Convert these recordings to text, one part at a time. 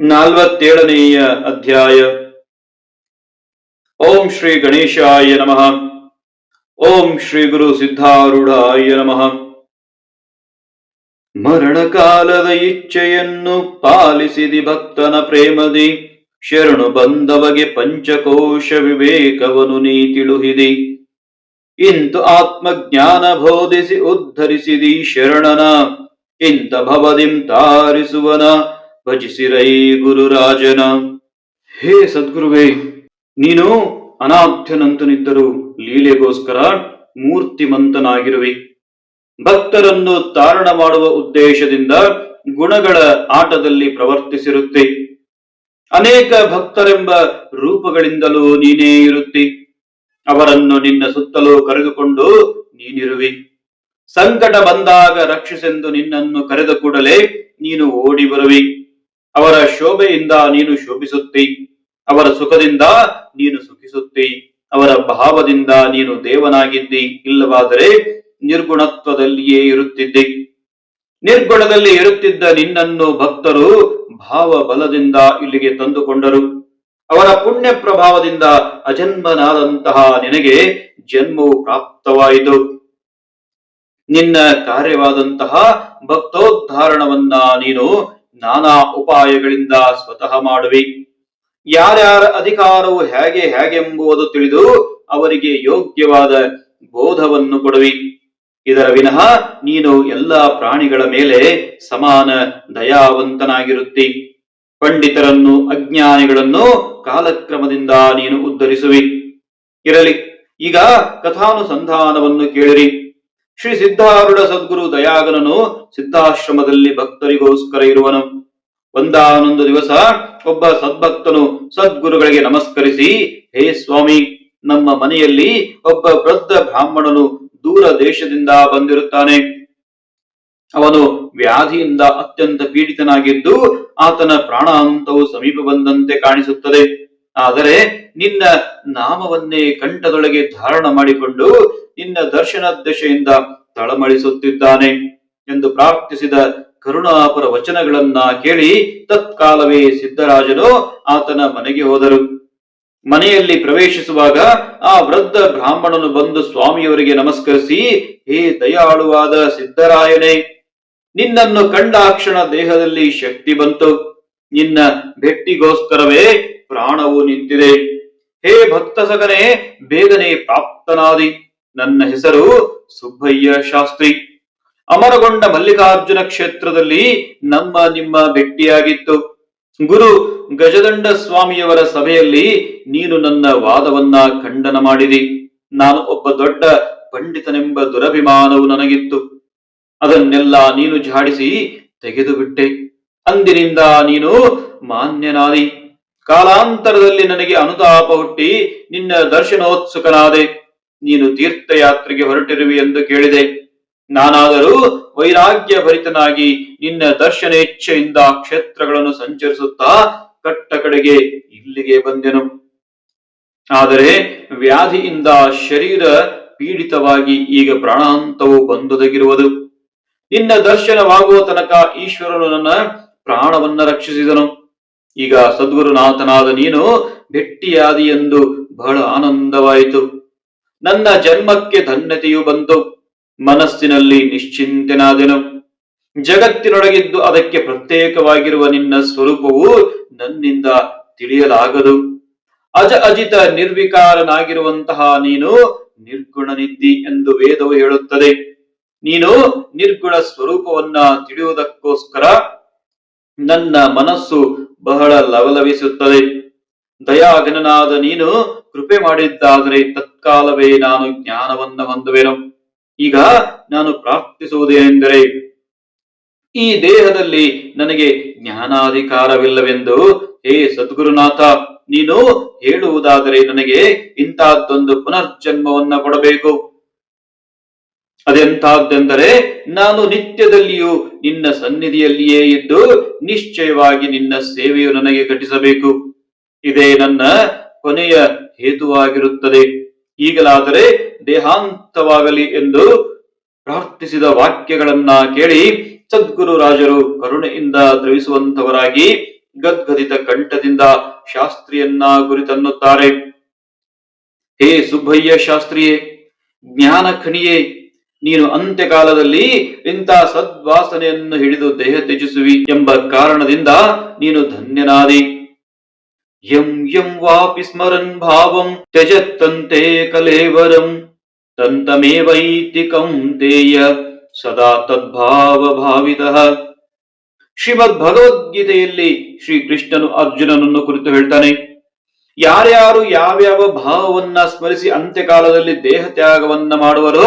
ನಾಲ್ವತ್ತೇಳನೆಯ ಅಧ್ಯಾಯ. ಓಂ ಶ್ರೀ ಗಣೇಶಾಯ ನಮಃ. ಓಂ ಶ್ರೀ ಗುರು ಸಿದ್ಧಾರೂಢಾಯ ನಮಃ. ಮರಣಕಾಲದ ಇಚ್ಛೆಯನ್ನು ಪಾಲಿಸಿದಿ ಭಕ್ತನ ಪ್ರೇಮದಿ, ಶರಣು ಬಂದವಗೆ ಪಂಚಕೋಶ ವಿವೇಕವನು ನೀ ತಿಳುಹಿದಿ. ಇಂತು ಆತ್ಮಜ್ಞಾನ ಬೋಧಿಸಿ ಉದ್ಧರಿಸಿದಿ ಶರಣನ, ಇಂತ ಭವದಿಂ ತಾರಿಸುವನ ಭಜಿಸಿರೈ ಗುರುರಾಜನ. ಹೇ ಸದ್ಗುರುವೇ, ನೀನು ಅನಾಥ್ಯನಂತನಿದ್ದರು ಲೀಲೆಗೋಸ್ಕರ ಮೂರ್ತಿಮಂತನಾಗಿರುವೆ. ಭಕ್ತರನ್ನು ತಾರಣ ಮಾಡುವ ಉದ್ದೇಶದಿಂದ ಗುಣಗಳ ಆಟದಲ್ಲಿ ಪ್ರವರ್ತಿಸಿರುತ್ತೆ. ಅನೇಕ ಭಕ್ತರೆಂಬ ರೂಪಗಳಿಂದಲೂ ನೀನೇ ಇರುತ್ತಿ. ಅವರನ್ನು ನಿನ್ನ ಸುತ್ತಲೂ ಕರೆದುಕೊಂಡು ನೀನಿರುವಿ. ಸಂಕಟ ಬಂದಾಗ ರಕ್ಷಿಸೆಂದು ನಿನ್ನನ್ನು ಕರೆದ ಕೂಡಲೇ ನೀನು ಓಡಿ ಬರುವಿ. ಅವರ ಶೋಭೆಯಿಂದ ನೀನು ಶೋಭಿಸುತ್ತಿ, ಅವರ ಸುಖದಿಂದ ನೀನು ಸುಖಿಸುತ್ತಿ, ಅವರ ಭಾವದಿಂದ ನೀನು ದೇವನಾಗಿದ್ದಿ, ಇಲ್ಲವಾದರೆ ನಿರ್ಗುಣತ್ವದಲ್ಲಿಯೇ ಇರುತ್ತಿದ್ದಿ. ನಿರ್ಗುಣದಲ್ಲಿ ಇರುತ್ತಿದ್ದ ನಿನ್ನನ್ನು ಭಕ್ತರು ಭಾವ ಬಲದಿಂದ ಇಲ್ಲಿಗೆ ತಂದುಕೊಂಡರು. ಅವರ ಪುಣ್ಯ ಪ್ರಭಾವದಿಂದ ಅಜನ್ಮನಾದಂತಹ ನಿನಗೆ ಜನ್ಮವು ಪ್ರಾಪ್ತವಾಯಿತು. ನಿನ್ನ ಕಾರ್ಯವಾದಂತಹ ಭಕ್ತೋದ್ಧಾರಣವನ್ನ ನೀನು ನಾನಾ ಉಪಾಯಗಳಿಂದ ಸ್ವತಃ ಮಾಡುವಿ. ಯಾರ್ಯಾರ ಅಧಿಕಾರವು ಹೇಗೆ ಹೇಗೆಂಬುವುದು ತಿಳಿದು ಅವರಿಗೆ ಯೋಗ್ಯವಾದ ಬೋಧವನ್ನು ಕೊಡುವಿ. ಇದರ ವಿನಃ ನೀನು ಎಲ್ಲ ಪ್ರಾಣಿಗಳ ಮೇಲೆ ಸಮಾನ ದಯಾವಂತನಾಗಿರುತ್ತಿ. ಪಂಡಿತರನ್ನು, ಅಜ್ಞಾನಿಗಳನ್ನು ಕಾಲಕ್ರಮದಿಂದ ನೀನು ಉದ್ಧರಿಸುವಿ. ಇರಲಿ, ಈಗ ಕಥಾನುಸಂಧಾನವನ್ನು ಕೇಳಿರಿ. ಶ್ರೀ ಸಿದ್ಧಾರೂಢ ಸದ್ಗುರು ದಯಾಗನನು ಸಿದ್ಧಾಶ್ರಮದಲ್ಲಿ ಭಕ್ತರಿಗೋಸ್ಕರ ಇರುವನು. ಒಂದಾನೊಂದು ದಿವಸ ಒಬ್ಬ ಸದ್ಭಕ್ತನು ಸದ್ಗುರುಗಳಿಗೆ ನಮಸ್ಕರಿಸಿ, ಹೇ ಸ್ವಾಮಿ, ನಮ್ಮ ಮನೆಯಲ್ಲಿ ಒಬ್ಬ ವೃದ್ಧ ಬ್ರಾಹ್ಮಣನು ದೂರ ದೇಶದಿಂದ ಬಂದಿರುತ್ತಾನೆ. ಅವನು ವ್ಯಾಧಿಯಿಂದ ಅತ್ಯಂತ ಪೀಡಿತನಾಗಿದ್ದು ಆತನ ಪ್ರಾಣಾಂತವು ಸಮೀಪ ಬಂದಂತೆ ಕಾಣಿಸುತ್ತದೆ. ಆದರೆ ನಿನ್ನ ನಾಮವನ್ನೇ ಕಂಠದೊಳಗೆ ಧಾರಣ ಮಾಡಿಕೊಂಡು ನಿನ್ನ ದರ್ಶನ ದಶೆಯಿಂದ ತಳಮಳಿಸುತ್ತಿದ್ದಾನೆ ಎಂದು ಪ್ರಾರ್ಥಿಸಿದ ಕರುಣಾಪರ ವಚನಗಳನ್ನ ಕೇಳಿ ತತ್ಕಾಲವೇ ಸಿದ್ದರಾಜನು ಆತನ ಮನೆಗೆ ಹೋದರು. ಮನೆಯಲ್ಲಿ ಪ್ರವೇಶಿಸುವಾಗ ಆ ವೃದ್ಧ ಬ್ರಾಹ್ಮಣನು ಬಂದು ಸ್ವಾಮಿಯವರಿಗೆ ನಮಸ್ಕರಿಸಿ, ಹೇ ದಯಾಳುವಾದ ಸಿದ್ಧರಾಯನೇ, ನಿನ್ನನ್ನು ಕಂಡಾಕ್ಷಣ ದೇಹದಲ್ಲಿ ಶಕ್ತಿ ಬಂತು. ನಿನ್ನ ಭೆಟ್ಟಿಗೋಸ್ಕರವೇ ಪ್ರಾಣವು ನಿಂತಿದೆ. ಹೇ ಭಕ್ತ ಸಗನೆ, ಬೇಗನೆ ಪ್ರಾಪ್ತನಾದಿ. ನನ್ನ ಹೆಸರು ಸುಬ್ಬಯ್ಯ ಶಾಸ್ತ್ರಿ. ಅಮರಗೊಂಡ ಮಲ್ಲಿಕಾರ್ಜುನ ಕ್ಷೇತ್ರದಲ್ಲಿ ನಮ್ಮ ನಿಮ್ಮ ಭೆಟ್ಟಿಯಾಗಿತ್ತು. ಗುರು ಗಜದಂಡ ಸ್ವಾಮಿಯವರ ಸಭೆಯಲ್ಲಿ ನೀನು ನನ್ನ ವಾದವನ್ನ ಖಂಡನ ಮಾಡಿದಿ. ನಾನು ಒಬ್ಬ ದೊಡ್ಡ ಪಂಡಿತನೆಂಬ ದುರಭಿಮಾನವು ನನಗಿತ್ತು. ಅದನ್ನೆಲ್ಲ ನೀನು ಝಾಡಿಸಿ ತೆಗೆದು ಬಿಟ್ಟೆ ಅಂದಿನಿಂದ ನೀನು ಮಾನ್ಯನಾದಿ. ಕಾಲಾಂತರದಲ್ಲಿ ನನಗೆ ಅನುತಾಪ ಹುಟ್ಟಿ ನಿನ್ನ ದರ್ಶನೋತ್ಸುಕನಾದೆ. ನೀನು ತೀರ್ಥಯಾತ್ರೆಗೆ ಹೊರಟಿರುವಿ ಎಂದು ಕೇಳಿದೆ. ನಾನಾದರೂ ವೈರಾಗ್ಯ ಭರಿತನಾಗಿ ನಿನ್ನ ದರ್ಶನೇಚ್ಛೆಯಿಂದ ಕ್ಷೇತ್ರಗಳನ್ನು ಸಂಚರಿಸುತ್ತಾ ಕಟ್ಟ ಕಡೆಗೆ ಇಲ್ಲಿಗೆ ಬಂದೆನು. ಆದರೆ ವ್ಯಾಧಿಯಿಂದ ಶರೀರ ಪೀಡಿತವಾಗಿ ಈಗ ಪ್ರಾಣಾಂತವು ಬಂದೊದಗಿರುವುದು. ನಿನ್ನ ದರ್ಶನವಾಗುವ ತನಕ ಈಶ್ವರನು ನನ್ನ ಪ್ರಾಣವನ್ನ ರಕ್ಷಿಸಿದನು. ಈಗ ಸದ್ಗುರುನಾಥನಾದ ನೀನು ಭೆಟ್ಟಿಯಾದಿ ಎಂದು ಬಹಳ ಆನಂದವಾಯಿತು. ನನ್ನ ಜನ್ಮಕ್ಕೆ ಧನ್ಯತೆಯು ಬಂತು. ಮನಸ್ಸಿನಲ್ಲಿ ನಿಶ್ಚಿಂತನಾದೆನು. ಜಗತ್ತಿನೊಳಗಿದ್ದು ಅದಕ್ಕೆ ಪ್ರತ್ಯೇಕವಾಗಿರುವ ನಿನ್ನ ಸ್ವರೂಪವು ನನ್ನಿಂದ ತಿಳಿಯಲಾಗದು. ಅಜ ಅಜಿತ ನಿರ್ವಿಕಾರನಾಗಿರುವಂತಹ ನೀನು ನಿರ್ಗುಣನಿದ್ದಿ ಎಂದು ವೇದವು ಹೇಳುತ್ತದೆ. ನೀನು ನಿರ್ಗುಣ ಸ್ವರೂಪವನ್ನ ತಿಳಿಯುವುದಕ್ಕೋಸ್ಕರ ನನ್ನ ಮನಸ್ಸು ಬಹಳ ಲವಲವಿಸುತ್ತದೆ. ದಯಾಘನನಾದ ನೀನು ಕೃಪೆ ಮಾಡಿದ್ದಾದರೆ ತತ್ಕಾಲವೇ ನಾನು ಜ್ಞಾನವನ್ನ ಹೊಂದುವೆನು. ಈಗ ನಾನು ಪ್ರಾರ್ಥಿಸುವುದೇನೆಂದರೆ ಈ ದೇಹದಲ್ಲಿ ನನಗೆ ಜ್ಞಾನಾಧಿಕಾರವಿಲ್ಲವೆಂದು ಹೇ ಸದ್ಗುರುನಾಥ, ನೀನು ಹೇಳುವುದಾದರೆ ನನಗೆ ಇಂತಹದ್ದೊಂದು ಪುನರ್ಜನ್ಮವನ್ನ ಕೊಡಬೇಕು. ಅದೆಂತಹದ್ದೆಂದರೆ ನಾನು ನಿತ್ಯದಲ್ಲಿಯೂ ನಿನ್ನ ಸನ್ನಿಧಿಯಲ್ಲಿಯೇ ಇದ್ದು ನಿಶ್ಚಯವಾಗಿ ನಿನ್ನ ಸೇವೆಯು ನನಗೆ ಘಟಿಸಬೇಕು. ಇದೇ ನನ್ನ ಕೊನೆಯ ಹೇತುವಾಗಿರುತ್ತದೆ. ಈಗಲಾದರೆ ದೇಹಾಂತವಾಗಲಿ ಎಂದು ಪ್ರಾರ್ಥಿಸಿದ ವಾಕ್ಯಗಳನ್ನ ಕೇಳಿ ಸದ್ಗುರು ರಾಜರು ಕರುಣೆಯಿಂದ ದ್ರವಿಸುವಂತವರಾಗಿ ಗದ್ಗದಿತ ಕಂಠದಿಂದ ಶಾಸ್ತ್ರಿಯನ್ನ ಗುರಿತನ್ನುತ್ತಾರೆ. ಹೇ ಸುಬ್ಬಯ್ಯ ಶಾಸ್ತ್ರಿಯೇ ಜ್ಞಾನ ಖಣಿಯೇ ನೀನು ಅಂತ್ಯಕಾಲದಲ್ಲಿ ಇಂಥ ಸದ್ವಾಸನೆಯನ್ನು ಹಿಡಿದು ದೇಹ ತ್ಯಜಿಸುವಿ ಎಂಬ ಕಾರಣದಿಂದ ನೀನು ಧನ್ಯನಾದಿ. ಯಂ ಯಂ ವಾಪಿ ಸ್ಮರನ್ ಭಾವಂ ತ್ಯಜತ್ತಂತೆ ಕಲೇವರಂ ತಂತಮೇವೈತಿ ತೇಯ ಸದಾ ತದ್ಭಾವ ಭಾವಿತಃ. ಶ್ರೀಮದ್ ಭಗವದ್ಗೀತೆಯಲ್ಲಿ ಶ್ರೀ ಕೃಷ್ಣನು ಅರ್ಜುನನನ್ನು ಕುರಿತು ಹೇಳ್ತಾನೆ, ಯಾರ್ಯಾರು ಯಾವ್ಯಾವ ಭಾವವನ್ನ ಸ್ಮರಿಸಿ ಅಂತ್ಯಕಾಲದಲ್ಲಿ ದೇಹ ತ್ಯಾಗವನ್ನ ಮಾಡುವರೋ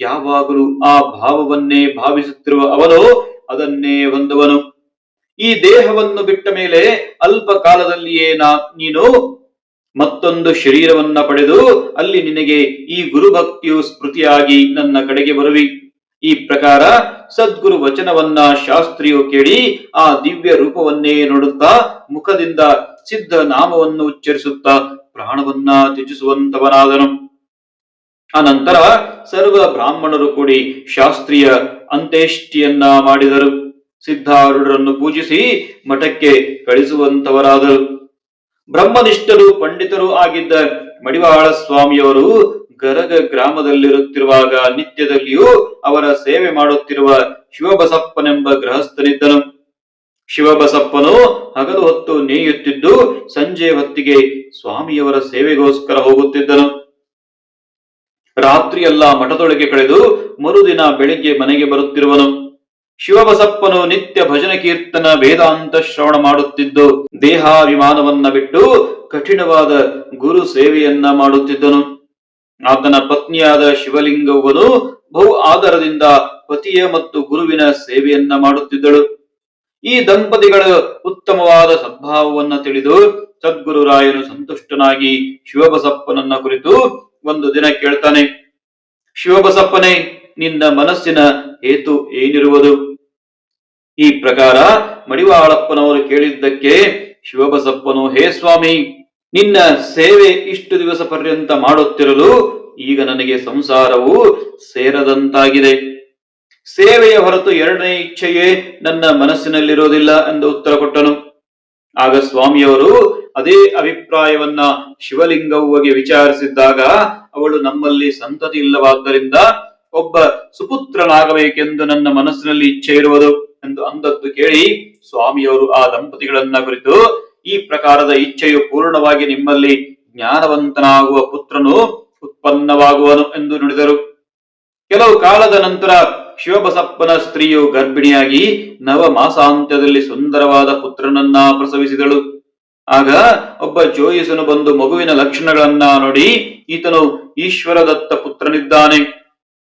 ಯಾವಾಗಲೂ ಆ ಭಾವವನ್ನೇ ಭಾವಿಸುತ್ತಿರುವ ಅವನು ಅದನ್ನೇ ಹೊಂದುವನು. ಈ ದೇಹವನ್ನು ಬಿಟ್ಟ ಮೇಲೆ ಅಲ್ಪ ಕಾಲದಲ್ಲಿಯೇ ನಾ ನೀನು ಮತ್ತೊಂದು ಶರೀರವನ್ನ ಪಡೆದು ಅಲ್ಲಿ ನಿನಗೆ ಈ ಗುರುಭಕ್ತಿಯು ಸ್ಮೃತಿಯಾಗಿ ನನ್ನ ಕಡೆಗೆ ಬರುವಿ. ಈ ಪ್ರಕಾರ ಸದ್ಗುರು ವಚನವನ್ನ ಶಾಸ್ತ್ರಿಯು ಕೇಳಿ ಆ ದಿವ್ಯ ರೂಪವನ್ನೇ ನೋಡುತ್ತಾ ಮುಖದಿಂದ ಸಿದ್ಧ ನಾಮವನ್ನು ಉಚ್ಚರಿಸುತ್ತಾ ಪ್ರಾಣವನ್ನ ತ್ಯಜಿಸುವಂತವನಾದನು. ಅನಂತರ ಸರ್ವ ಬ್ರಾಹ್ಮಣರು ಕೂಡಿ ಶಾಸ್ತ್ರೀಯ ಅಂತ್ಯೇಷ್ಟಿಯನ್ನ ಮಾಡಿದರು. ಸಿದ್ಧಾರೂಢರನ್ನು ಪೂಜಿಸಿ ಮಠಕ್ಕೆ ಕಳಿಸುವಂತವರಾದರು. ಬ್ರಹ್ಮನಿಷ್ಠರು ಪಂಡಿತರು ಆಗಿದ್ದ ಮಡಿವಾಳ ಸ್ವಾಮಿಯವರು ಗರಗ ಗ್ರಾಮದಲ್ಲಿರುತ್ತಿರುವಾಗ ನಿತ್ಯದಲ್ಲಿಯೂ ಅವರ ಸೇವೆ ಮಾಡುತ್ತಿರುವ ಶಿವಬಸಪ್ಪನೆಂಬ ಗೃಹಸ್ಥನಿದ್ದನು. ಶಿವಬಸಪ್ಪನು ಹಗಲು ಹೊತ್ತು ನೇಯುತ್ತಿದ್ದು ಸಂಜೆ ಹೊತ್ತಿಗೆ ಸ್ವಾಮಿಯವರ ಸೇವೆಗೋಸ್ಕರ ಹೋಗುತ್ತಿದ್ದನು. ರಾತ್ರಿಯೆಲ್ಲ ಮಠದೊಳಗೆ ಕಳೆದು ಮರುದಿನ ಬೆಳಿಗ್ಗೆ ಮನೆಗೆ ಬರುತ್ತಿರುವನು. ಶಿವಬಸಪ್ಪನು ನಿತ್ಯ ಭಜನ ಕೀರ್ತನ, ವೇದಾಂತ ಶ್ರವಣ ಮಾಡುತ್ತಿದ್ದು, ದೇಹಾಭಿಮಾನವನ್ನ ಬಿಟ್ಟು ಕಠಿಣವಾದ ಗುರು ಸೇವೆಯನ್ನ ಮಾಡುತ್ತಿದ್ದನು. ಆತನ ಪತ್ನಿಯಾದ ಶಿವಲಿಂಗವನು ಬಹು ಆದರದಿಂದ ಪತಿಯ ಮತ್ತು ಗುರುವಿನ ಸೇವೆಯನ್ನ ಮಾಡುತ್ತಿದ್ದಳು. ಈ ದಂಪತಿಗಳ ಉತ್ತಮವಾದ ಸದ್ಭಾವವನ್ನ ತಿಳಿದು ಸದ್ಗುರು ರಾಯನು ಸಂತುಷ್ಟನಾಗಿ ಶಿವಬಸಪ್ಪನನ್ನ ಕುರಿತು ಒಂದು ದಿನ ಕೇಳ್ತಾನೆ, ಶಿವಬಸಪ್ಪನೇ, ನಿನ್ನ ಮನಸ್ಸಿನ ಹೇತು ಏನಿರುವುದು? ಈ ಪ್ರಕಾರ ಮಡಿವಾಳಪ್ಪನವರು ಕೇಳಿದ್ದಕ್ಕೆ ಶಿವಬಸಪ್ಪನು, ಹೇ ಸ್ವಾಮಿ, ನಿನ್ನ ಸೇವೆ ಇಷ್ಟು ದಿವಸ ಪರ್ಯಂತ ಮಾಡುತ್ತಿರಲು ಈಗ ನನಗೆ ಸಂಸಾರವು ಸೇರದಂತಾಗಿದೆ. ಸೇವೆಯ ಹೊರತು ಎರಡನೇ ಇಚ್ಛೆಯೇ ನನ್ನ ಮನಸ್ಸಿನಲ್ಲಿರೋದಿಲ್ಲ ಎಂದು ಉತ್ತರ ಕೊಟ್ಟನು. ಆಗ ಸ್ವಾಮಿಯವರು ಅದೇ ಅಭಿಪ್ರಾಯವನ್ನ ಶಿವಲಿಂಗವ್ವಗೆ ವಿಚಾರಿಸಿದ್ದಾಗ, ಅವಳು ನಮ್ಮಲ್ಲಿ ಸಂತತಿ ಇಲ್ಲವಾದ್ದರಿಂದ ಒಬ್ಬ ಸುಪುತ್ರನಾಗಬೇಕೆಂದು ನನ್ನ ಮನಸ್ಸಿನಲ್ಲಿ ಇಚ್ಛೆ ಇರುವುದು ಎಂದು ಅಂದದ್ದು ಕೇಳಿ ಸ್ವಾಮಿಯವರು ಆ ದಂಪತಿಗಳನ್ನ ಕುರಿತು, ಈ ಪ್ರಕಾರದ ಇಚ್ಛೆಯು ಪೂರ್ಣವಾಗಿ ನಿಮ್ಮಲ್ಲಿ ಜ್ಞಾನವಂತನಾಗುವ ಪುತ್ರನು ಉತ್ಪನ್ನವಾಗುವನು ಎಂದು ನುಡಿದರು. ಕೆಲವು ಕಾಲದ ನಂತರ ಶಿವಬಸಪ್ಪನ ಸ್ತ್ರೀಯು ಗರ್ಭಿಣಿಯಾಗಿ ನವ ಮಾಸಾಂತ್ಯದಲ್ಲಿ ಸುಂದರವಾದ ಪುತ್ರನನ್ನ ಪ್ರಸವಿಸಿದಳು. ಆಗ ಒಬ್ಬ ಜೋಯಿಸನು ಬಂದು ಮಗುವಿನ ಲಕ್ಷಣಗಳನ್ನ ನೋಡಿ, ಈತನು ಈಶ್ವರದತ್ತ ಪುತ್ರನಿದ್ದಾನೆ.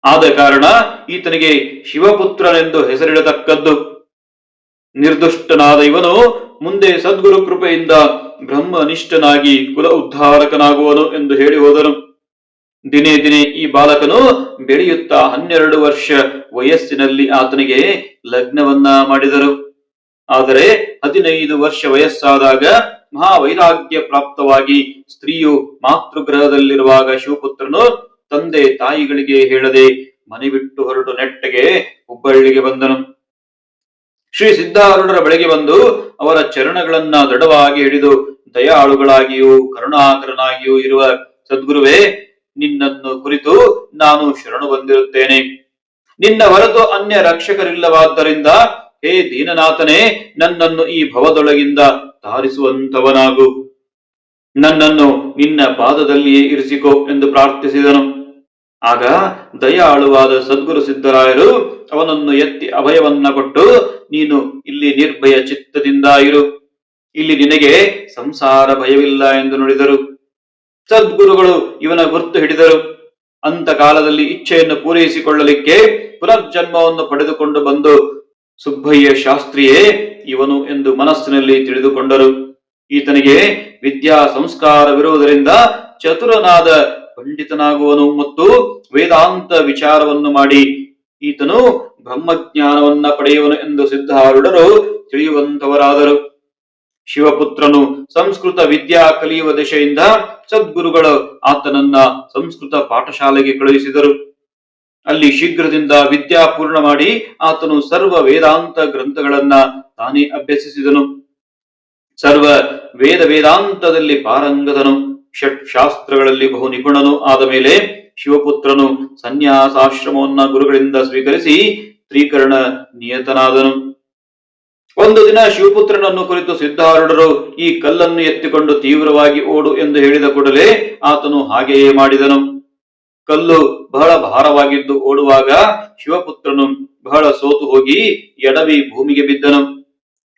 ಆದ ಕಾರಣ ಈತನಿಗೆ ಶಿವಪುತ್ರನೆಂದು ಹೆಸರಿಡತಕ್ಕದ್ದು. ನಿರ್ದುಷ್ಟನಾದ ಇವನು ಮುಂದೆ ಸದ್ಗುರು ಕೃಪೆಯಿಂದ ಬ್ರಹ್ಮನಿಷ್ಠನಾಗಿ ಕುಲ ಉದ್ಧಾರಕನಾಗುವನು ಎಂದು ಹೇಳಿ ಹೋದನು. ದಿನೇ ದಿನೇ ಈ ಬಾಲಕನು ಬೆಳೆಯುತ್ತಾ ಹನ್ನೆರಡು ವರ್ಷ ವಯಸ್ಸಿನಲ್ಲಿ ಆತನಿಗೆ ಲಗ್ನವನ್ನ ಮಾಡಿದರು. ಆದರೆ ಹದಿನೈದು ವರ್ಷ ವಯಸ್ಸಾದಾಗ ಮಹಾವೈರಾಗ್ಯ ಪ್ರಾಪ್ತವಾಗಿ ಸ್ತ್ರೀಯು ಮಾತೃಗೃಹದಲ್ಲಿರುವಾಗ ಶಿವಪುತ್ರನು ತಂದೆ ತಾಯಿಗಳಿಗೆ ಹೇಳದೆ ಮನೆ ಬಿಟ್ಟು ಹೊರಟು ನೆಟ್ಟಗೆ ಹುಬ್ಬಳ್ಳಿಗೆ ಬಂದನು. ಶ್ರೀ ಸಿದ್ಧಾರೂಢರ ಬಳಿಗೆ ಬಂದು ಅವರ ಚರಣಗಳನ್ನ ದೃಢವಾಗಿ ಹಿಡಿದು ದಯಾಳುಗಳಾಗಿಯೂ ಕರುಣಾಕರನಾಗಿಯೂ ಇರುವ ಸದ್ಗುರುವೇ, ನಿನ್ನನ್ನು ಕುರಿತು ನಾನು ಶರಣು ಬಂದಿರುತ್ತೇನೆ ನಿನ್ನ ಹೊರತು ಅನ್ಯ ರಕ್ಷಕರಿಲ್ಲವಾದ್ದರಿಂದ ಹೇ ದೀನನಾಥನೇ, ನನ್ನನ್ನು ಈ ಭವದೊಳಗಿಂದ ತಾರಿಸುವಂತವನಾಗು ನನ್ನನ್ನು ನಿನ್ನ ಪಾದದಲ್ಲಿಯೇ ಇರಿಸಿಕೋ ಎಂದು ಪ್ರಾರ್ಥಿಸಿದನು. ಆಗ ದಯಾಳುವಾದ ಸದ್ಗುರು ಸಿದ್ದರಾಯರು ಅವನನ್ನು ಎತ್ತಿ ಅಭಯವನ್ನ ಕೊಟ್ಟು, ನೀನು ಇಲ್ಲಿ ನಿರ್ಭಯ ಚಿತ್ತದಿಂದ ಇರು. ಇಲ್ಲಿ ನಿನಗೆ ಸಂಸಾರ ಭಯವಿಲ್ಲ ಎಂದು ನುಡಿದರು. ಸದ್ಗುರುಗಳು ಇವನ ಗುರ್ತು ಹಿಡಿದರು. ಅಂತ ಕಾಲದಲ್ಲಿ ಇಚ್ಛೆಯನ್ನು ಪೂರೈಸಿಕೊಳ್ಳಲಿಕ್ಕೆ ಪುನರ್ಜನ್ಮವನ್ನು ಪಡೆದುಕೊಂಡು ಬಂದು ಸುಬ್ಬಯ್ಯ ಶಾಸ್ತ್ರಿಯೇ ಇವನು ಎಂದು ಮನಸ್ಸಿನಲ್ಲಿ ತಿಳಿದುಕೊಂಡರು. ಈತನಿಗೆ ವಿದ್ಯಾ ಸಂಸ್ಕಾರವಿರುವುದರಿಂದ ಚತುರನಾದ ಪಂಡಿತನಾಗುವನು ಮತ್ತು ವೇದಾಂತ ವಿಚಾರವನ್ನು ಮಾಡಿ. ಈತನು ಬ್ರಹ್ಮಜ್ಞಾನವನ್ನ ಪಡೆಯುವನು ಎಂದು ಸಿದ್ಧಾರೂಢರು ತಿಳಿಯುವಂತವರಾದರು. ಶಿವಪುತ್ರನು ಸಂಸ್ಕೃತ ವಿದ್ಯಾ ಕಲಿಯುವ ದಿಶೆಯಿಂದ ಸದ್ಗುರುಗಳು ಆತನನ್ನ ಸಂಸ್ಕೃತ ಪಾಠಶಾಲೆಗೆ ಕಳುಹಿಸಿದರು. ಅಲ್ಲಿ ಶೀಘ್ರದಿಂದ ವಿದ್ಯಾ ಪೂರ್ಣ ಮಾಡಿ ಆತನು ಸರ್ವ ವೇದಾಂತ ಗ್ರಂಥಗಳನ್ನ ತಾನೇ ಅಭ್ಯಸಿಸಿದನು. ಸರ್ವ ವೇದ ವೇದಾಂತದಲ್ಲಿ ಪಾರಂಗದನು. ಷಟ್ ಶಾಸ್ತ್ರಗಳಲ್ಲಿ ಬಹು ನಿಪುಣನು ಆದ ಮೇಲೆ ಶಿವಪುತ್ರನು ಸನ್ಯಾಸಾಶ್ರಮವನ್ನ ಗುರುಗಳಿಂದ ಸ್ವೀಕರಿಸಿ ತ್ರೀಕರಣ ನಿಯತನಾದನು. ಒಂದು ದಿನ ಶಿವಪುತ್ರನನ್ನು ಕುರಿತು ಸಿದ್ಧಾರೂಢರು ಈ ಕಲ್ಲನ್ನು ಎತ್ತಿಕೊಂಡು ತೀವ್ರವಾಗಿ ಓಡು ಎಂದು ಹೇಳಿದ ಕೂಡಲೇ ಆತನು ಹಾಗೆಯೇ ಮಾಡಿದನು. ಕಲ್ಲು ಬಹಳ ಭಾರವಾಗಿದ್ದು ಓಡುವಾಗ ಶಿವಪುತ್ರನು ಬಹಳ ಸೋತು ಹೋಗಿ ಎಡವಿ ಭೂಮಿಗೆ ಬಿದ್ದನು.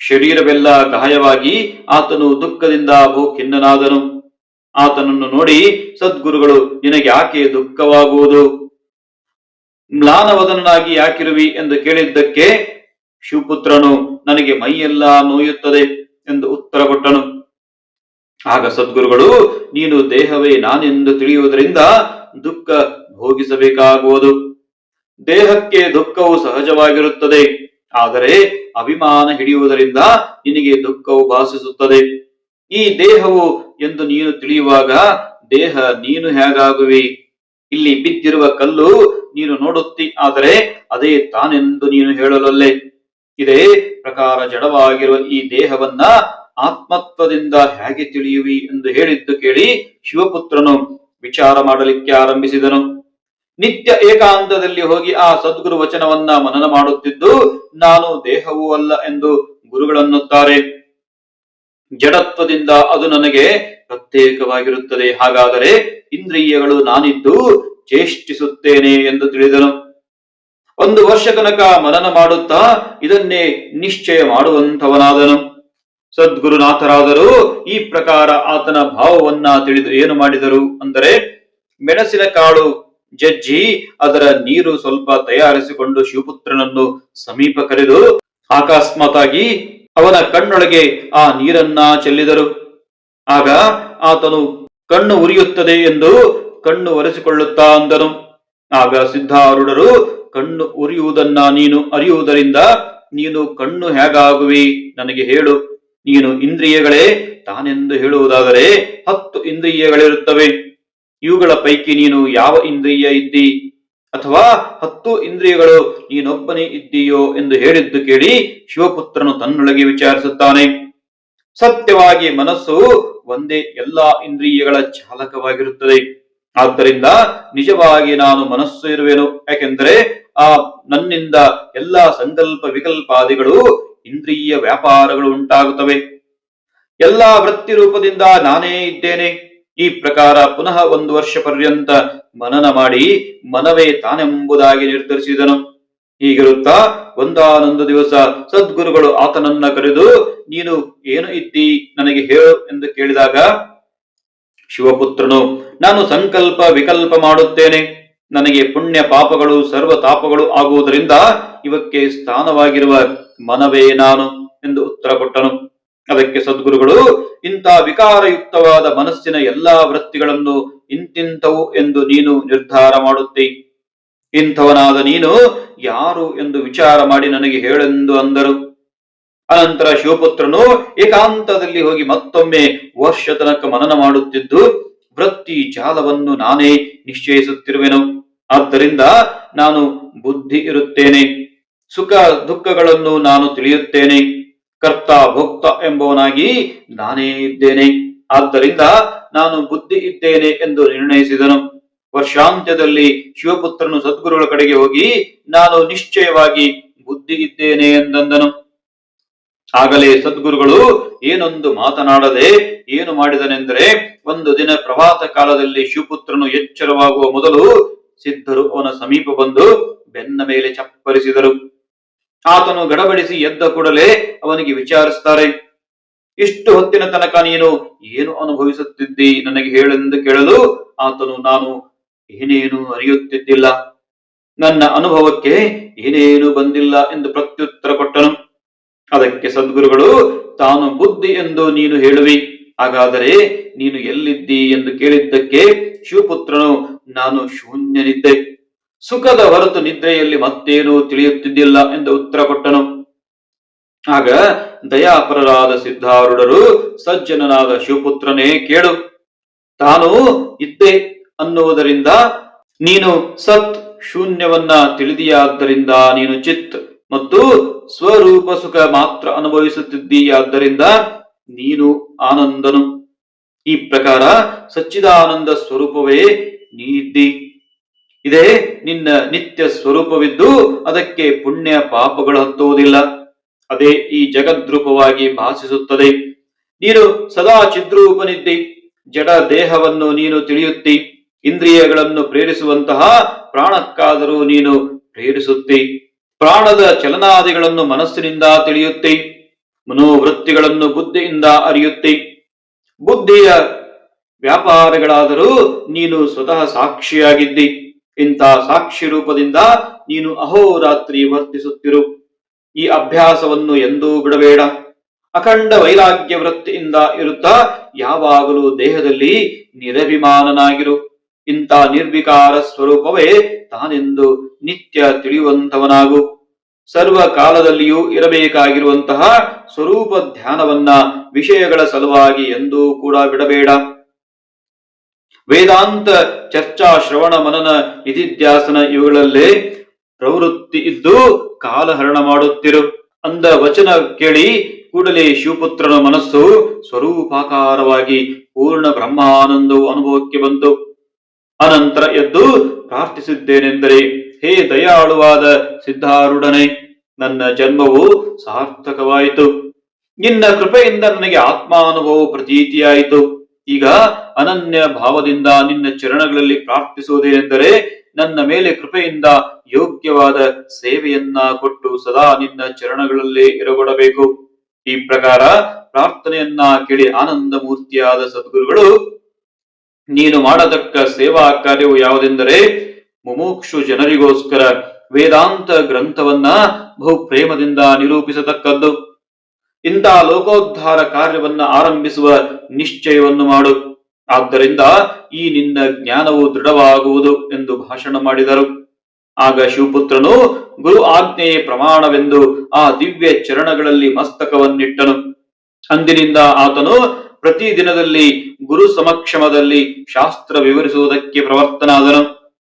ಶರೀರವೆಲ್ಲ ಗಾಯವಾಗಿ ಆತನು ದುಃಖದಿಂದ ಬಹು ಖಿನ್ನನಾದನು ಆತನನ್ನು ನೋಡಿ ಸದ್ಗುರುಗಳು, ನಿನಗೆ ಯಾಕೆ ದುಃಖವಾಗುವುದು? ಮ್ಲಾನವದನಾಗಿ ಯಾಕಿರುವಿ ಎಂದು ಕೇಳಿದ್ದಕ್ಕೆ ಶಿವಪುತ್ರನು, ನನಗೆ ಮೈಯೆಲ್ಲ ನೋಯುತ್ತದೆ ಎಂದು ಉತ್ತರ ಕೊಟ್ಟನು. ಆಗ ಸದ್ಗುರುಗಳು, ನೀನು ದೇಹವೇ ನಾನೆಂದು ತಿಳಿಯುವುದರಿಂದ ದುಃಖ ಭೋಗಿಸಬೇಕಾಗುವುದು. ದೇಹಕ್ಕೆ ದುಃಖವು ಸಹಜವಾಗಿರುತ್ತದೆ. ಆದರೆ ಅಭಿಮಾನ ಹಿಡಿಯುವುದರಿಂದ ನಿನಗೆ ದುಃಖವು ಭಾಸಿಸುತ್ತದೆ. ಈ ದೇಹವು ಎಂದು ನೀನು ತಿಳಿಯುವಾಗ ದೇಹ ನೀನು ಹೇಗಾಗುವಿ? ಇಲ್ಲಿ ಬಿದ್ದಿರುವ ಕಲ್ಲು ನೀನು ನೋಡುತ್ತಿ, ಆದರೆ ಅದೇ ತಾನೆಂದು ನೀನು ಹೇಳಲೊಲ್ಲೆ. ಇದೇ ಪ್ರಕಾರ ಜಡವಾಗಿರುವ ಈ ದೇಹವನ್ನ ಆತ್ಮತ್ವದಿಂದ ಹೇಗೆ ತಿಳಿಯುವಿ ಎಂದು ಹೇಳಿದ್ದು ಕೇಳಿ ಶಿವಪುತ್ರನು. ವಿಚಾರ ಮಾಡಲಿಕ್ಕೆ ಆರಂಭಿಸಿದನು. ನಿತ್ಯ ಏಕಾಂತದಲ್ಲಿ ಹೋಗಿ ಆ ಸದ್ಗುರು ವಚನವನ್ನ ಮನನ ಮಾಡುತ್ತಿದ್ದು, ನಾನು ದೇಹವೂ ಅಲ್ಲ ಎಂದು ಗುರುಗಳನ್ನುತ್ತಾರೆ. ಜಡತ್ವದಿಂದ ಅದು ನನಗೆ ಪ್ರತ್ಯೇಕವಾಗಿರುತ್ತದೆ. ಹಾಗಾದರೆ ಇಂದ್ರಿಯಗಳು ನಾನಿದ್ದು ಚೇಷ್ಟಿಸುತ್ತೇನೆ ಎಂದು ತಿಳಿದನು. ಒಂದು ವರ್ಷ ತನಕ ಮನನ ಮಾಡುತ್ತಾ ಇದನ್ನೇ ನಿಶ್ಚಯ ಮಾಡುವಂತವನಾದನು ಸದ್ಗುರುನಾಥರಾದರೂ, ಈ ಪ್ರಕಾರ ಆತನ ಭಾವವನ್ನ ತಿಳಿದು ಏನು ಮಾಡಿದರು ಅಂದರೆ, ಮೆಣಸಿನ ಕಾಳು ಜಜ್ಜಿ, ಅದರ ನೀರು ಸ್ವಲ್ಪ ತಯಾರಿಸಿಕೊಂಡು ಶಿವಪುತ್ರನನ್ನು ಸಮೀಪ ಕರೆದು ಅಕಸ್ಮಾತಾಗಿ ಅವನ ಕಣ್ಣೊಳಗೆ ಆ ನೀರನ್ನ ಚೆಲ್ಲಿದರು. ಆಗ ಆತನು, ಕಣ್ಣು ಉರಿಯುತ್ತದೆ ಎಂದು ಕಣ್ಣು ಒರೆಸಿಕೊಳ್ಳುತ್ತಾ ಅಂದನು. ಆಗ ಸಿದ್ಧಾರೂಢರು, ಕಣ್ಣು ಉರಿಯುವುದನ್ನ ನೀನು ಅರಿಯುವುದರಿಂದ ನೀನು ಕಣ್ಣು ಹೇಗಾಗುವಿ? ನನಗೆ ಹೇಳು. ನೀನು ಇಂದ್ರಿಯಗಳೇ ತಾನೆಂದು ಹೇಳುವುದಾದರೆ ಹತ್ತು ಇಂದ್ರಿಯಗಳಿರುತ್ತವೆ. ಇವುಗಳ ಪೈಕಿ ನೀನು ಯಾವ ಇಂದ್ರಿಯ ಇದ್ದಿ? ಅಥವಾ ಹತ್ತು ಇಂದ್ರಿಯಗಳು ನೀನೊಬ್ಬನೇ ಇದ್ದೀಯೋ ಎಂದು ಹೇಳಿದ್ದು ಕೇಳಿ ಶಿವಪುತ್ರನು ತನ್ನೊಳಗೆ ವಿಚಾರಿಸುತ್ತಾನೆ. ಸತ್ಯವಾಗಿ ಮನಸ್ಸು ಒಂದೇ ಎಲ್ಲಾ ಇಂದ್ರಿಯಗಳ ಚಾಲಕವಾಗಿರುತ್ತದೆ. ಆದ್ದರಿಂದ ನಿಜವಾಗಿ ನಾನು ಮನಸ್ಸು ಇರುವೆನು. ಯಾಕೆಂದರೆ ಆ ನನ್ನಿಂದ ಎಲ್ಲಾ ಸಂಕಲ್ಪ ವಿಕಲ್ಪಾದಿಗಳು ಇಂದ್ರಿಯ ವ್ಯಾಪಾರಗಳು ಉಂಟಾಗುತ್ತವೆ. ಎಲ್ಲಾ ವೃತ್ತಿ ರೂಪದಿಂದ ನಾನೇ ಇದ್ದೇನೆ. ಈ ಪ್ರಕಾರ ಪುನಃ ಒಂದು ವರ್ಷ ಪರ್ಯಂತ ಮನನ ಮಾಡಿ ಮನವೇ ತಾನೆಂಬುದಾಗಿ ನಿರ್ಧರಿಸಿದನು. ಹೀಗಿರುತ್ತಾ ಒಂದಾನೊಂದು ದಿವಸ ಸದ್ಗುರುಗಳು ಆತನನ್ನ ಕರೆದು, ನೀನು ಏನು ಇದ್ದಿ? ನನಗೆ ಹೇಳು ಎಂದು ಕೇಳಿದಾಗ, ಶಿವಪುತ್ರನು, ನಾನು ಸಂಕಲ್ಪ ವಿಕಲ್ಪ ಮಾಡುತ್ತೇನೆ. ನನಗೆ ಪುಣ್ಯ ಪಾಪಗಳು, ಸರ್ವ ತಾಪಗಳು ಆಗುವುದರಿಂದ ಇವಕ್ಕೆ ಸ್ಥಾನವಾಗಿರುವ ಮನವೇ ನಾನು ಎಂದು ಉತ್ತರ ಕೊಟ್ಟನು. ಅದಕ್ಕೆ ಸದ್ಗುರುಗಳು, ಇಂಥ ವಿಕಾರಯುಕ್ತವಾದ ಮನಸ್ಸಿನ ಎಲ್ಲಾ ವೃತ್ತಿಗಳನ್ನು ಇಂತಿಂತವು ಎಂದು ನೀನು ನಿರ್ಧಾರ ಮಾಡುತ್ತಿ. ಇಂಥವನಾದ ನೀನು ಯಾರು ಎಂದು ವಿಚಾರ ಮಾಡಿ ನನಗೆ ಹೇಳೆಂದು ಅಂದರು. ಅನಂತರ ಶಿವಪುತ್ರನು ಏಕಾಂತದಲ್ಲಿ ಹೋಗಿ ಮತ್ತೊಮ್ಮೆ ವರ್ಷ ತನಕ ಮನನ ಮಾಡುತ್ತಿದ್ದು, ವೃತ್ತಿ ಜಾಲವನ್ನು ನಾನೇ ನಿಶ್ಚಯಿಸುತ್ತಿರುವೆನು. ಆದ್ದರಿಂದ ನಾನು ಬುದ್ಧಿ ಇರುತ್ತೇನೆ. ಸುಖ ದುಃಖಗಳನ್ನು ನಾನು ತಿಳಿಯುತ್ತೇನೆ. ಕರ್ತ ಭೋಕ್ತ ಎಂಬವನಾಗಿ ನಾನೇ ಇದ್ದೇನೆ. ಆದ್ದರಿಂದ ನಾನು ಬುದ್ಧಿ ಇದ್ದೇನೆ ಎಂದು ನಿರ್ಣಯಿಸಿದನು. ವರ್ಷಾಂತ್ಯದಲ್ಲಿ ಶಿವಪುತ್ರನು ಸದ್ಗುರುಗಳ ಕಡೆಗೆ ಹೋಗಿ ನಾನು ನಿಶ್ಚಯವಾಗಿ ಬುದ್ಧಿ ಇದ್ದೇನೆ ಎಂದಂದನು. ಆಗಲೇ ಸದ್ಗುರುಗಳು ಏನೊಂದು ಮಾತನಾಡದೆ ಏನು ಮಾಡಿದನೆಂದರೆ ಒಂದು ದಿನ ಪ್ರಭಾತ ಕಾಲದಲ್ಲಿ ಶಿವಪುತ್ರನು ಎಚ್ಚರವಾಗುವ ಮೊದಲು ಸಿದ್ಧರು ಅವನ ಸಮೀಪ ಬಂದು ಬೆನ್ನ ಮೇಲೆ ಚಪ್ಪರಿಸಿದರು. ಆತನು ಗಡಬಡಿಸಿ ಎದ್ದ ಕೂಡಲೇ ಅವನಿಗೆ ವಿಚಾರಿಸ್ತಾರೆ ಇಷ್ಟು ಹೊತ್ತಿನ ತನಕ ನೀನು ಏನು ಅನುಭವಿಸುತ್ತಿದ್ದಿ? ನನಗೆ ಹೇಳೆಂದು ಕೇಳಲು ಆತನು ನಾನು ಏನೇನು ಅರಿಯುತ್ತಿದ್ದಿಲ್ಲ. ನನ್ನ ಅನುಭವಕ್ಕೆ ಏನೇನು ಬಂದಿಲ್ಲ ಎಂದು ಪ್ರತ್ಯುತ್ತರ ಕೊಟ್ಟನು. ಅದಕ್ಕೆ ಸದ್ಗುರುಗಳು, ತಾನು ಬುದ್ಧಿ ಎಂದು ನೀನು ಹೇಳುವಿ. ಹಾಗಾದರೆ ನೀನು ಎಲ್ಲಿದ್ದಿ ಎಂದು ಕೇಳಿದ್ದಕ್ಕೆ ಶಿವಪುತ್ರನು, ನಾನು ಶೂನ್ಯನಿದ್ದೆ. ಸುಖದ ಹೊರತು ನಿದ್ರೆಯಲ್ಲಿ ಮತ್ತೇನೂ ತಿಳಿಯುತ್ತಿದ್ದಿಲ್ಲ ಎಂದು ಉತ್ತರ ಕೊಟ್ಟನು ಆಗ ದಯಾಪರರಾದ ಸಿದ್ಧಾರೂಢರು ಸಜ್ಜನನಾದ ಶಿವಪುತ್ರನೇ ಕೇಳು, ತಾನು ಇದ್ದೆ ಅನ್ನುವುದರಿಂದ ನೀನು ಸತ್ ಶೂನ್ಯವನ್ನ ತಿಳಿದಿಯಾದ್ದರಿಂದ ನೀನು ಚಿತ್ ಮತ್ತು ಸ್ವರೂಪ ಸುಖ ಮಾತ್ರ ಅನುಭವಿಸುತ್ತಿದ್ದೀಯಾದ್ದರಿಂದ ನೀನು ಆನಂದನು. ಈ ಪ್ರಕಾರ ಸಚ್ಚಿದಾನಂದ ಸ್ವರೂಪವೇ ನೀ ಇದೇ ನಿನ್ನ ನಿತ್ಯ ಸ್ವರೂಪವಿದ್ದು ಅದಕ್ಕೆ ಪುಣ್ಯ ಪಾಪಗಳು ಹತ್ತುವುದಿಲ್ಲ. ಅದೇ ಈ ಜಗದ್ರೂಪವಾಗಿ ಭಾಸಿಸುತ್ತದೆ. ನೀನು ಸದಾ ಚಿದ್ರೂಪನಿದ್ದಿ. ಜಡ ದೇಹವನ್ನು ನೀನು ತಿಳಿಯುತ್ತಿ. ಇಂದ್ರಿಯಗಳನ್ನು ಪ್ರೇರಿಸುವಂತಹ ಪ್ರಾಣಕ್ಕಾದರೂ ನೀನು ಪ್ರೇರಿಸುತ್ತಿ. ಪ್ರಾಣದ ಚಲನಾದಿಗಳನ್ನು ಮನಸ್ಸಿನಿಂದ ತಿಳಿಯುತ್ತಿ. ಮನೋವೃತ್ತಿಗಳನ್ನು ಬುದ್ಧಿಯಿಂದ ಅರಿಯುತ್ತಿ. ಬುದ್ಧಿಯ ವ್ಯಾಪಾರಗಳಾದರೂ ನೀನು ಸ್ವತಃ ಸಾಕ್ಷಿಯಾಗಿದ್ದಿ. ಇಂಥ ಸಾಕ್ಷಿ ರೂಪದಿಂದ ನೀನು ಅಹೋರಾತ್ರಿ ವರ್ತಿಸುತ್ತಿರು. ಈ ಅಭ್ಯಾಸವನ್ನು ಎಂದೂ ಬಿಡಬೇಡ. ಅಖಂಡ ವೈರಾಗ್ಯ ವೃತ್ತಿಯಿಂದ ಇರುತ್ತಾ ಯಾವಾಗಲೂ ದೇಹದಲ್ಲಿ ನಿರಭಿಮಾನನಾಗಿರು. ಇಂಥ ನಿರ್ವಿಕಾರ ಸ್ವರೂಪವೇ ತಾನೆಂದು ನಿತ್ಯ ತಿಳಿಯುವಂತವನಾಗು ಸರ್ವ ಕಾಲದಲ್ಲಿಯೂ ಇರಬೇಕಾಗಿರುವಂತಹ ಸ್ವರೂಪ ಧ್ಯಾನವನ್ನ ವಿಷಯಗಳ ಸಲುವಾಗಿ ಎಂದೂ ಕೂಡ ಬಿಡಬೇಡ. ವೇದಾಂತ ಚರ್ಚಾ ಶ್ರವಣ ಮನನ ಇತಿಧ್ಯಾಸನ ಇವುಗಳಲ್ಲೇ ಪ್ರವೃತ್ತಿ ಇದ್ದು ಕಾಲಹರಣ ಮಾಡುತ್ತಿರು. ಅಂದ ವಚನ ಕೇಳಿ ಕೂಡಲೇ ಶಿವಪುತ್ರನ ಮನಸ್ಸು ಸ್ವರೂಪಾಕಾರವಾಗಿ ಪೂರ್ಣ ಬ್ರಹ್ಮಾನಂದವು ಅನುಭವಕ್ಕೆ ಬಂತು. ಅನಂತರ ಎದ್ದು ಪ್ರಾರ್ಥಿಸಿದ್ದೇನೆಂದರೆ, ಹೇ ದಯಾಳುವಾದ ಸಿದ್ಧಾರುಡನೆ ನನ್ನ ಜನ್ಮವು ಸಾರ್ಥಕವಾಯಿತು. ನಿನ್ನ ಕೃಪೆಯಿಂದ ನನಗೆ ಆತ್ಮಾನುಭವ ಪ್ರತೀತಿಯಾಯಿತು. ಈಗ ಅನನ್ಯ ಭಾವದಿಂದ ನಿನ್ನ ಚರಣಗಳಲ್ಲಿ ಪ್ರಾರ್ಥಿಸುವುದೇನೆಂದರೆ ನನ್ನ ಮೇಲೆ ಕೃಪೆಯಿಂದ ಯೋಗ್ಯವಾದ ಸೇವೆಯನ್ನ ಕೊಟ್ಟು ಸದಾ ನಿನ್ನ ಚರಣಗಳಲ್ಲಿ ಇರಗೊಡಬೇಕು. ಈ ಪ್ರಕಾರ ಪ್ರಾರ್ಥನೆಯನ್ನ ಕೇಳಿ ಆನಂದ ಮೂರ್ತಿಯಾದ ಸದ್ಗುರುಗಳು, ನೀನು ಮಾಡತಕ್ಕ ಸೇವಾ ಕಾರ್ಯವು ಯಾವುದೆಂದರೆ ಮುಮೋಕ್ಷು ಜನರಿಗೋಸ್ಕರ ವೇದಾಂತ ಗ್ರಂಥವನ್ನ ಬಹು ಪ್ರೇಮದಿಂದ ನಿರೂಪಿಸತಕ್ಕದ್ದು. ಇಂಥ ಲೋಕೋದ್ಧಾರ ಕಾರ್ಯವನ್ನ ಆರಂಭಿಸುವ ನಿಶ್ಚಯವನ್ನು ಮಾಡು. ಆದ್ದರಿಂದ ಈ ನಿನ್ನ ಜ್ಞಾನವು ದೃಢವಾಗುವುದು ಎಂದು ಭಾಷಣ ಮಾಡಿದರು. ಆಗ ಶಿವಪುತ್ರನು ಗುರು ಆಜ್ಞೆಯೇ ಪ್ರಮಾಣವೆಂದು ಆ ದಿವ್ಯ ಚರಣಗಳಲ್ಲಿ ಮಸ್ತಕವನ್ನಿಟ್ಟನು. ಅಂದಿನಿಂದ ಆತನು ಪ್ರತಿ ದಿನದಲ್ಲಿ ಗುರು ಸಮಕ್ಷಮದಲ್ಲಿ ಶಾಸ್ತ್ರ ವಿವರಿಸುವುದಕ್ಕೆ ಪ್ರವರ್ತನಾದನು.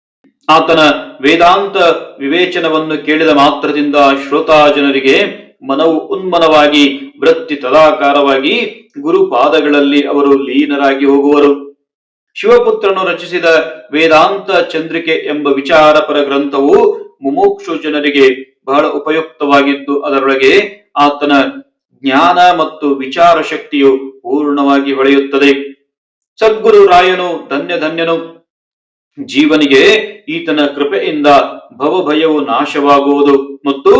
ಆತನ ವೇದಾಂತ ವಿವೇಚನವನ್ನು ಕೇಳಿದ ಮಾತ್ರದಿಂದ ಶ್ರೋತಾ ಜನರಿಗೆ ಮನವು ಉನ್ಮನವಾಗಿ ವೃತ್ತಿ ತಲಾಕಾರವಾಗಿ ಗುರುಪಾದಗಳಲ್ಲಿ ಅವರು ಲೀನರಾಗಿ ಹೋಗುವರು. ಶಿವಪುತ್ರನು ರಚಿಸಿದ ವೇದಾಂತ ಚಂದ್ರಿಕೆ ಎಂಬ ವಿಚಾರಪರ ಗ್ರಂಥವು ಮುಮೋಕ್ಷು ಜನರಿಗೆ ಬಹಳ ಉಪಯುಕ್ತವಾಗಿದ್ದು, ಅದರೊಳಗೆ ಆತನ ಜ್ಞಾನ ಮತ್ತು ವಿಚಾರ ಶಕ್ತಿಯು ಪೂರ್ಣವಾಗಿ ಹೊಳೆಯುತ್ತದೆ. ಸದ್ಗುರು ರಾಯನು, ಧನ್ಯ ಧನ್ಯನು, ಜೀವನಿಗೆ ಈತನ ಕೃಪೆಯಿಂದ ಭವಭಯವು ನಾಶವಾಗುವುದು ಮತ್ತು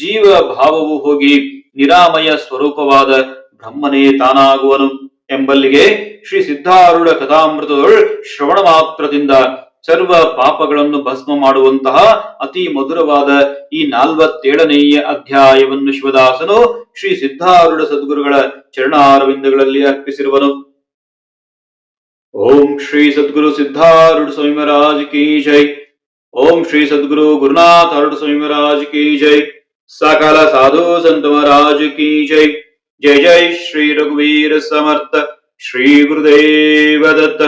ಜೀವ ಭಾವವು ಹೋಗಿ ನಿರಾಮಯ ಸ್ವರೂಪವಾದ ಬ್ರಹ್ಮನೇ ತಾನಾಗುವನು ಎಂಬಲ್ಲಿಗೆ ಶ್ರೀ ಸಿದ್ಧಾರೂಢ ಕಥಾಮೃತದೊಳ್ ಶ್ರವಣ ಮಾತ್ರದಿಂದ ಸರ್ವ ಪಾಪಗಳನ್ನು ಭಸ್ಮ ಮಾಡುವಂತಹ ಅತಿ ಮಧುರವಾದ ಈ ನಾಲ್ವತ್ತೇಳನೆಯ ಅಧ್ಯಾಯವನ್ನು ಶಿವದಾಸನು ಶ್ರೀ ಸಿದ್ಧಾರೂಢ ಸದ್ಗುರುಗಳ ಚರಣಾರವಿಂದಗಳಲ್ಲಿ ಅರ್ಪಿಸಿರುವನು. ಓಂ ಶ್ರೀ ಸದ್ಗುರು ಸಿದ್ಧಾರೂಢ ಸ್ವಾಮಿ ಮಹಾರಾಜ್ ಕಿ ಜೈ. ಓಂ ಶ್ರೀ ಸದ್ಗುರು ಗುರುನಾಥ ಅರುಣ ಸ್ವಾಮಿ ಕಿ ಜೈ. ಸಕಲ ಸಾಧು ಸಂತ ಮಹಾರಾಜ್ ಕಿ ಜೈ ಜೈ ಜೈ ಶ್ರೀ ರಘುವೀರ ಸಮರ್ಥ ಶ್ರೀ ಗುರುದೇವ ದತ್ತ